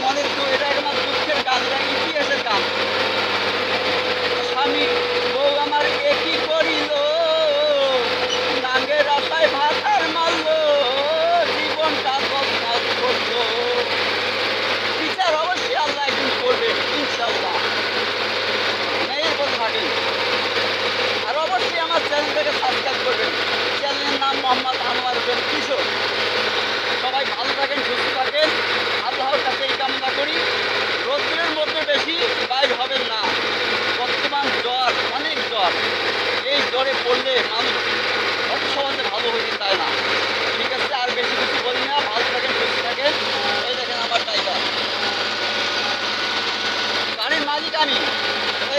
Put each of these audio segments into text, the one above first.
মনে অনেক এটা একটা দুঃখের কাজ, এটা ইতিহাসের কাম স্বামী, বউ আমার একই করিল নাঙ্গে রাস্তায় ভাতার মারল, জীবনটা বদনাশ করল। বিচার অবশ্যই আল্লাহ একদিন করবে ইনশাল্লাহ মেয়ের কথা থাকেন আর অবশ্যই আমার চ্যানেলটাকে সাবস্ক্রাইব করবেন। চ্যানেলের নাম মোহাম্মদ আনোয়ার হোসেন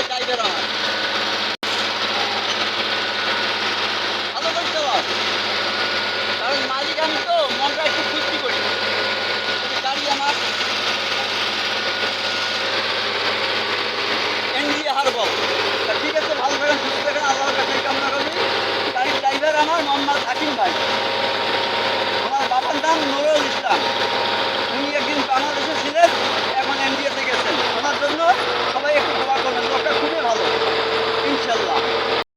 টাইগার